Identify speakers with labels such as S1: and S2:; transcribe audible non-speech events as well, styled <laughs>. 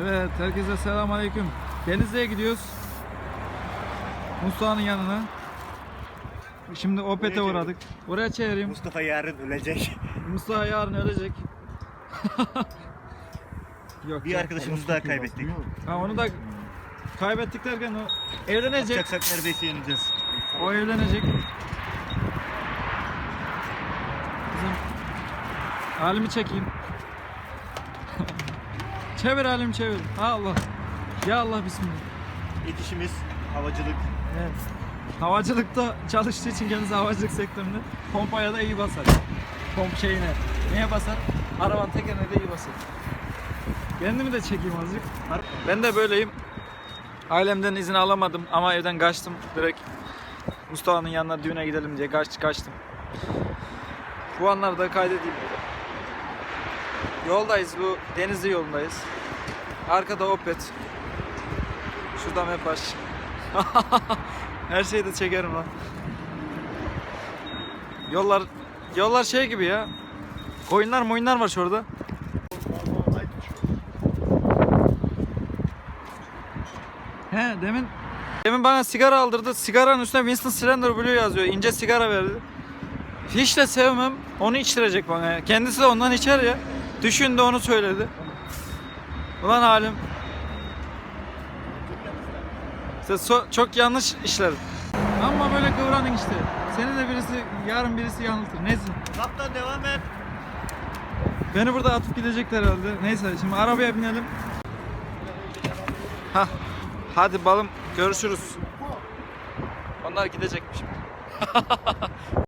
S1: Evet, herkese selam aleyküm. Denizli'ye gidiyoruz. Mustafa'nın yanına. Şimdi Opet'e uğradık. Oraya çevireyim.
S2: Mustafa yarın ölecek.
S1: Mustafa yarın ölecek. <laughs> Yok,
S2: Bir arkadaşımızı daha kaybettik.
S1: Ha, onu da kaybettik derken o evlenecek.
S2: Yapacaksak neredeyse yeneceğiz.
S1: O evlenecek. Bizim halimi çekeyim. Çevir halim çevir. Allah. Ya Allah bismillah.
S2: İlk işimiz havacılık.
S1: Evet. Havacılıkta çalıştığı için kendisi havacılık sektöründe pompaya da iyi basar. Pomp şeyine. Neye basar? Arabanın tekerine de iyi basar. Kendimi de çekeyim azıcık. Ben de böyleyim. Ailemden izin alamadım ama evden kaçtım. Direkt Mustafa'nın yanına düğüne gidelim diye kaç, kaçtım. Bu anları da kaydedeyim. Yoldayız bu Denizli yolundayız. Arkada Opet. Şurada Mepaş. <laughs> Her şeyi de çekerim lan. Yollar yollar şey gibi ya. Koyunlar moyunlar var şurada. He demin demin bana sigara aldırdı. Sigaranın üstüne Winston Slender Blue yazıyor. İnce sigara verdi. Hiç de sevmem. Onu içtirecek bana. Kendisi de ondan içer ya. Düşün de onu söyledi. Ulan halim. İşte so- çok yanlış işler. Ama böyle kıvranın işte. Seni de birisi, yarın birisi yanıltır. Neyse.
S2: Kaptan devam et.
S1: Beni burada atıp gidecekler herhalde. Neyse şimdi arabaya binelim. Ha, hadi balım görüşürüz. Onlar gidecekmiş. <laughs>